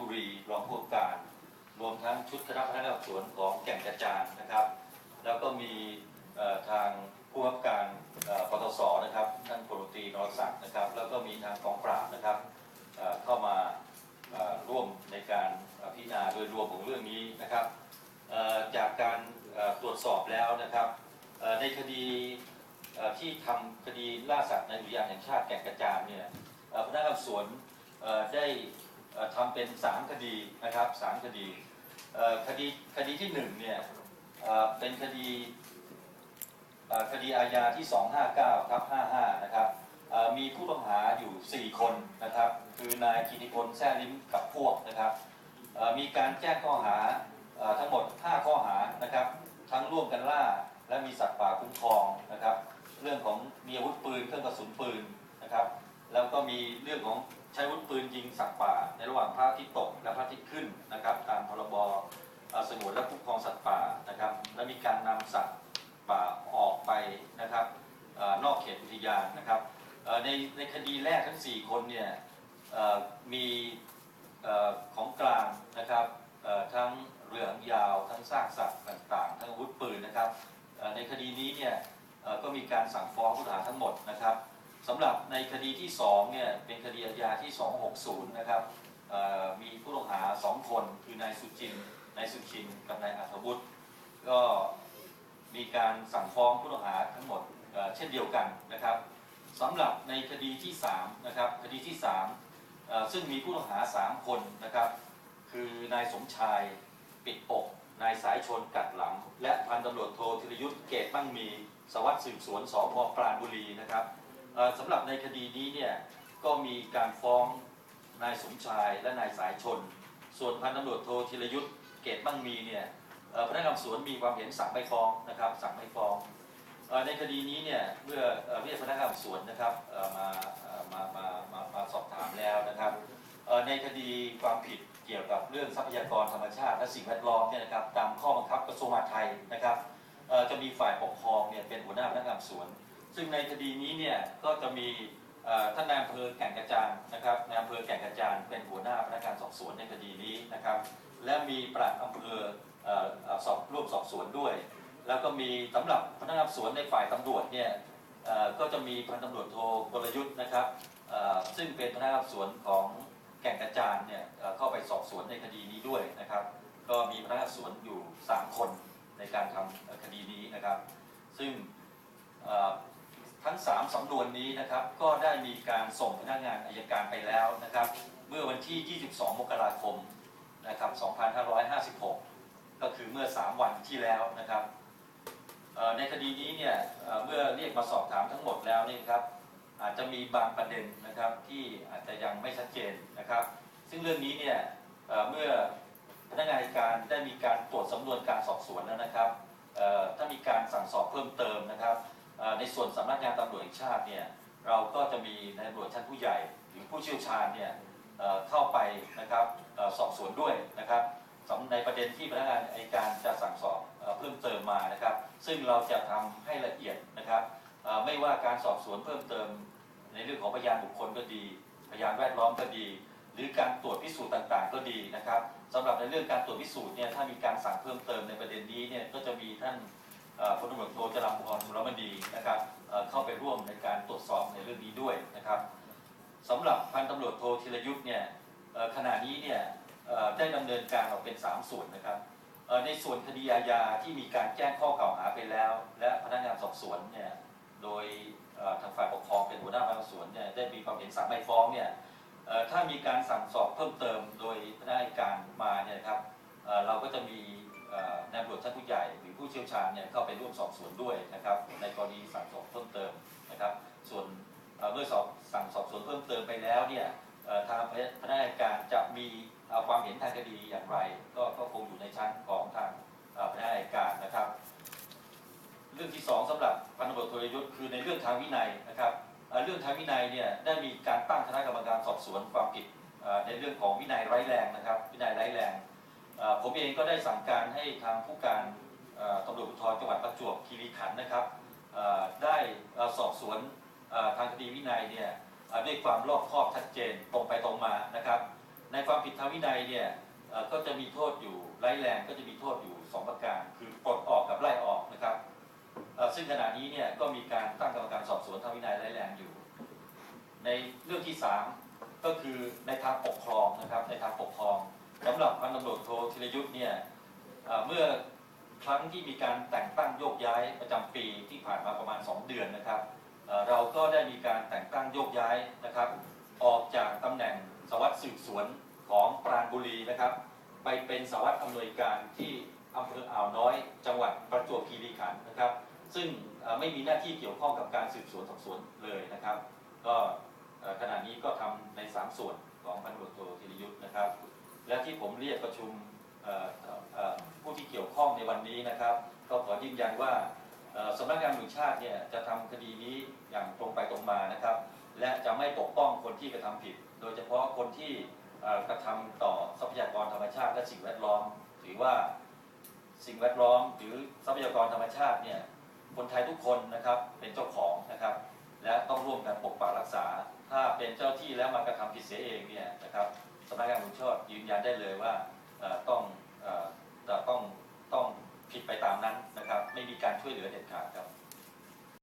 บุรีรองผู้กำการ รวมทั้งชุดคณะพนักงานสอบสวนของแก่งกระจานนะครับ แล้วก็มีทางผู้รับการปตสนะครับท่านพลตรีนรศักดิ์นะครับ แล้วก็มีทางกองปราบนะครับเข้ามาร่วมในการพิจารณาโดยรวมของเรื่องนี้นะครับจากการตรวจสอบแล้วนะครับในคดีที่ทำคดีล่าสัตว์ในอุทยานแห่งชาติแก่งกระจานเนี่ยพนักงานสวนได้ ทำเป็น 3 คดีนะครับสามคดีคดีคดีที่หนึ่งเนี่ยเป็นคดีคดีอาญาที่ 259ทับ55 นะครับมีผู้ต้องหาอยู่ 4 คนนะครับ คือนายกิติพลแซ่ลิ้มกับพวกนะครับมีการแจ้งข้อหาอทั้งหมด 5 ข้อหานะครับ ทั้งร่วมกันล่าและมีสัตว์ป่าคุ้มครองนะครับ เรื่องของมีอาวุธปืนเครื่องกระสุนปืนนะครับ แล้วก็มีเรื่องของใช้วุธปืนยิงสัตว์ป่า ในระหว่างพระอาทิตย์ตกและพระอาทิตย์ขึ้นนะครับ ตามพรบเอ่อสงวนและคุ้มครองสัตว์ป่านะครับ และมีการนำสัตว์ป่าออกไปนะครับอนอกเขตอุทยานนะครับในในคดีแรกทั้ง 4 คนเนี่ยมีของกลางนะครับทั้งเรือหางยาวทั้งซากสัตว์ต่างๆ ทั้งอาวุธปืนนะครับในคดีนี้เนี่ยก็มีการสั่งฟ้องผู้ต้องหาทั้งหมดนะครับ สำหรับในคดีที่2เนี่ยเป็นคดีอาญาที่ 260 นะครับมีผู้ต้องหา 2 คนคือนายสุจินนายสุชินกับนายอัธวุฒิก็มีการสั่งฟ้องผู้ต้องหาทั้งหมดเเช่นเดียวกันนะครับสำหรับในคดีที่3นะครับคดีที่3ซึ่งมีผู้ต้องหา 3 คนนะครับคือนายสมชายปิดปกนายสายชนกัดหลัง และพันตำรวจโทธีรยุทธ์เกตตั้งมีสวัสดิ์สืบสวนสพปราณบุรีนะครับ สำหรับในคดีนี้เนี่ยก็มีการฟ้องนายสมชายและนายสายชน ส่วนพันตำรวจโทธีรยุทธ์เกตบ้างมีเนี่ยพนักงานสอบสวนมีความเห็นสั่งไม่ฟ้องนะครับสั่งไม่ฟ้องในคดีนี้เนี่ยเมื่อเรียกพนักงานสอบสวนนะครับมามามามามาสอบถามแล้วนะครับในคดีความผิดเกี่ยวกับเรื่องทรัพยากรธรรมชาติ และสิ่งแวดล้อมเนี่ยนะครับตามข้อบังคับกระทรวงมหาดไทยนะครับจะมีฝ่ายปกครองเนี่ยเป็นหัวหน้าพนักงานสอบสวน ซึ่งในคดีนี้เนี่ยก็จะมีท่านนายอำเภอแก่งกระจานนะครับนายอำเภอแก่งกระจานเป็นหัวหน้าพนักงานสอบสวนในคดีนี้นะครับ และมีปลัดอำเภอสอบร่วมสอบสวนด้วย แล้วก็มีสำหรับพนักงานสอบสวนในฝ่ายตำรวจเนี่ยก็จะมีพันตำรวจโทกลยุทธ์นะครับซึ่งเป็นพนักงานสอบสวนของแก่งกระจานเนี่ยเข้าไปสอบสวนในคดีนี้ด้วยนะครับ ก็มีพนักงานสอบสวนอยู่ 3 คนในการทำเอ่อคดีนี้นะครับ ซึ่ง ทั้ง 3สำนวนนี้นะครับก็ได้มีการส่งพนักงานอายการไปแล้วนะครับ เมื่อวันที่ 22 มกราคมนะครับ2556 ก็คือเมื่อ 3 วันที่แล้วนะครับในคดีนี้เนี่ยเมื่อเรียกมาสอบถามทั้งหมดแล้วนี่ครับอาจจะมีบางประเด็นนะครับที่อาจจะยังไม่ชัดเจนนะครับ ซึ่งเรื่องนี้เนี่ยเมื่อพนักงานอัยการได้มีการตรวจสำนวนการสอบสวนแล้วนะครับถ้ามีการสั่งสอบเพิ่มเติมนะครับ ในส่วนสำนักงานตำรวจแห่งชาติเนี่ยเราก็จะมีนายตำรวจชั้นผู้ใหญ่หรือผู้เชี่ยวชาญเนี่ยเข้าไปนะครับสอบสวนด้วยนะครับในประเด็นที่พนักงานอัยการจะสั่งสอบเพิ่มเติมมานะครับ ซึ่งเราจะทำให้ละเอียดนะครับไม่ว่าการสอบสวนเพิ่มเติม ในเรื่องของพยานบุคคลก็ดี พยานแวดล้อมก็ดี หรือการตรวจพิสูจน์ต่างๆ ก็ดีนะครับสำหรับในเรื่องการตรวจพิสูจน์เนี่ยถ้ามีการสั่งเพิ่มเติมในประเด็นนี้เนี่ยก็จะมีท่าน พลตำรวจโทจรัมพรบุรมดีนะครับเข้าไปร่วมในการตรวจสอบในเรื่องนี้ด้วยนะครับสำหรับพันตำรวจโทธีรยุทธ์เนี่ยขณะนี้เนี่ยได้ดำเนินการออกเป็น 3 ส่วนนะครับในส่วนคดีอาญาที่มีการแจ้งข้อกล่าวหาไปแล้ว และพนักงานสอบสวนเนี่ยโดยทางฝ่ายปกครองเป็นหัวหน้าพนักงานสอบสวนเนี่ยได้มีความเห็นสั่งไม่ฟ้องเนี่ยถ้ามีการสั่งสอบเพิ่มเติมโดยพนักงานการมาเนี่ยครับเราก็จะมีนายตำรวจชั้นผู้ใหญ่ห ผู้เชี่ยวชาญเนี่ยเข้าไปร่วมสอบสวนด้วยนะครับ ในกรณีสั่งสอบเพิ่มเติมนะครับ ส่วนเมื่อสอบสั่งสอบสวนเพิ่มเติมไปแล้วเนี่ยทางพนักงานการจะมีความเห็นทางคดีอย่างไร ก็ก็คงอยู่ในชั้นของทางพนักงานการนะครับ เรื่องที่สองสำหรับพันตำรวจโทยศคือในเรื่องทางวินัยนะครับเรื่องทางวินัยเนี่ยได้มีการตั้งคณะกรรมการสอบสวนความผิดในเรื่องของวินัยร้ายแรงนะครับ วินัยร้ายแรงผมเองก็ได้สั่งการให้ทางผู้การ ตำรวจภูธรจังหวัดประจวบคีรีขันธ์นะครับได้สอบสวนทางคดีวินัยเนี่ยด้วยความรอบคอบชัดเจนตรงไปตรงมานะครับ ในความผิดทางวินัยเนี่ยก็จะมีโทษอยู่ร้ายแรงก็จะมีโทษอยู่สองประการ คือปลดออกกับไล่ออกนะครับซึ่งขณะนี้เนี่ยก็มีการตั้งกรรมการสอบสวนทางวินัยร้ายแรงอยู่ ในเรื่องที่สามก็คือในทางปกครองนะครับในทางปกครองสำหรับพันตำรวจโทธีรยุทธ์เนี่ยเมื่อ ครั้งที่มีการแต่งตั้งโยกย้ายประจำปีที่ผ่านมาประมาณ 2 เดือนนะครับเเราก็ได้มีการแต่งตั้งโยกย้ายนะครับ ออกจากตำแหน่งสวัสดิ์สืบสวนของปราณบุรีนะครับ ไปเป็นสวัสดิ์อำนวยการที่อำเภออ่าวน้อย จังหวัดประจวบคีรีขันธ์นะครับ ซึ่งไม่มีหน้าที่เกี่ยวข้องกับการสืบสวนสอบสวนเลยนะครับ ก็ขณะนี้ก็ทำใน 3 ส่วนของพันตำรวจโทธีรยุทธ์นะครับ และที่ผมเรียกประชุมเอ่อเอ่อผู้ที่เกี่ย วันนี้นะครับ ก็ขอยืนยันว่าสำนักงานตำรวจแห่งชาติเนี่ยจะทำคดีนี้อย่างตรงไปตรงมานะครับ และจะไม่ปกป้องคนที่กระทำผิด โดยเฉพาะคนที่กระทำต่อทรัพยากรธรรมชาติและสิ่งแวดล้อม ถือว่าสิ่งแวดล้อม หรือทรัพยากรธรรมชาติเนี่ยคนไทยทุกคนนะครับเป็นเจ้าของนะครับ และต้องร่วมกันปกปักรักษา ถ้าเป็นเจ้าที่แล้วมากระทำผิดเสียเองเนี่ยนะครับสำนักงานตำรวจแห่งชาติยืนยันได้เลยว่าต้องจะต้องต้อง ผิดไปตามนั้นนะครับ ไม่มีการช่วยเหลือเด็ดขาดครับ